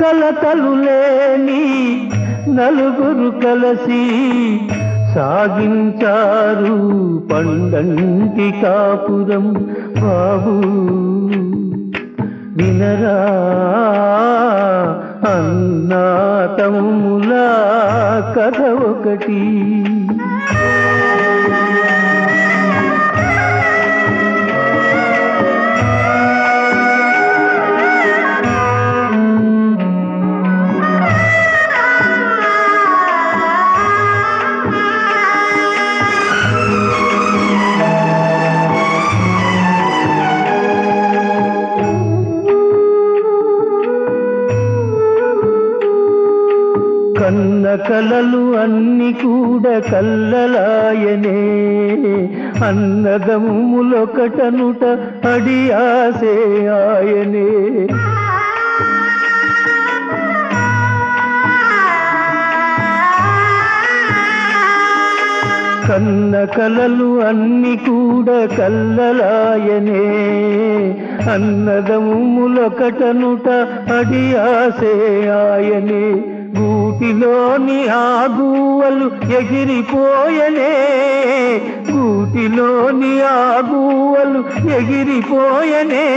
కలతలు లేని నలుగురు కలసి సాగించారు పండంటి కాపురం బాబు. వినరా అన్నా కథ ఒకటి. కన్న కలలు అన్ని కూడా కల్లలాయనే. అన్నదములొకటనుట అడి ఆసే ఆయనే. కన్న కలలు అన్ని కూడా కల్లలాయనే. అన్నదములొకటనుట అడి ఆసే ఆయనే. గూటిలోని ఆగువలు ఎగిరిపోయనే. గూటిలోని ఆగువలు ఎగిరిపోయనే.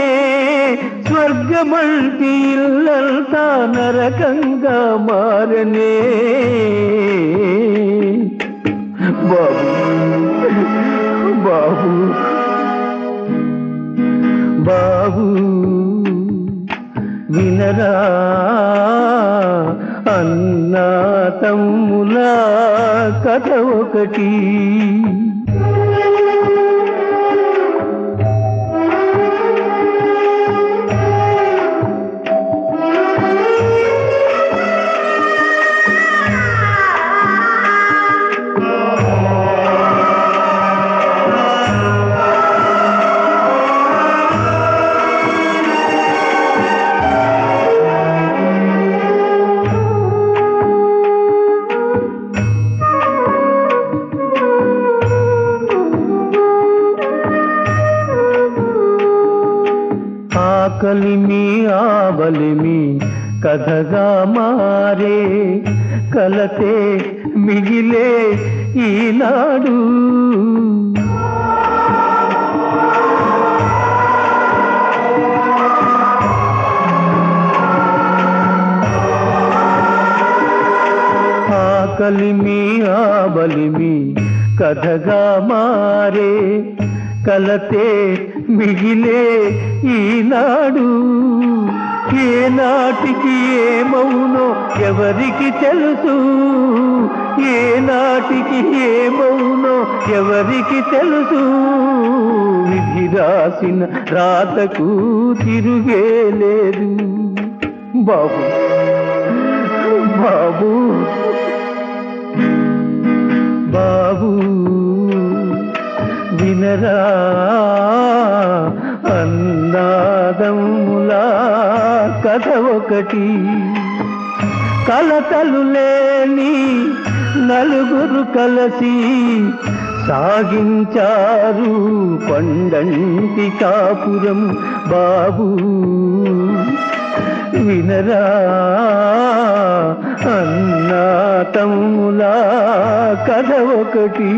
స్వర్గమంటి ఇల్లంతా నరకంగా మారనే. బాబు బాబు బాబు వినరా. అన్నా తమ్ముల కథ ఒకటి. ఆకలిమి ఆవలిమి కథగా మారే కలతే మిగిలే ఈనాడు. ఆకలిమి ఆవలిమి కథగా మారే కలతే మిగిలే ఈనాడు. ఏనాటికి ఏమవునో ఎవరికి తెలుసు? ఏనాటికి ఏమవునో ఎవరికి తెలుసు? విధి రాసిన రాతకు తిరుగే లేదు బాబు బాబు బాబు. వినరా అన్నాదములా కథ ఒకటి. కలతలు లేని నలుగురు కలసి సాగించారు పండంటి కాపురం బాబు. వినరా అన్నా తమ్ములా కథ ఒకటి.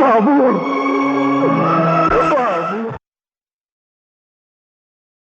బాబు Woo!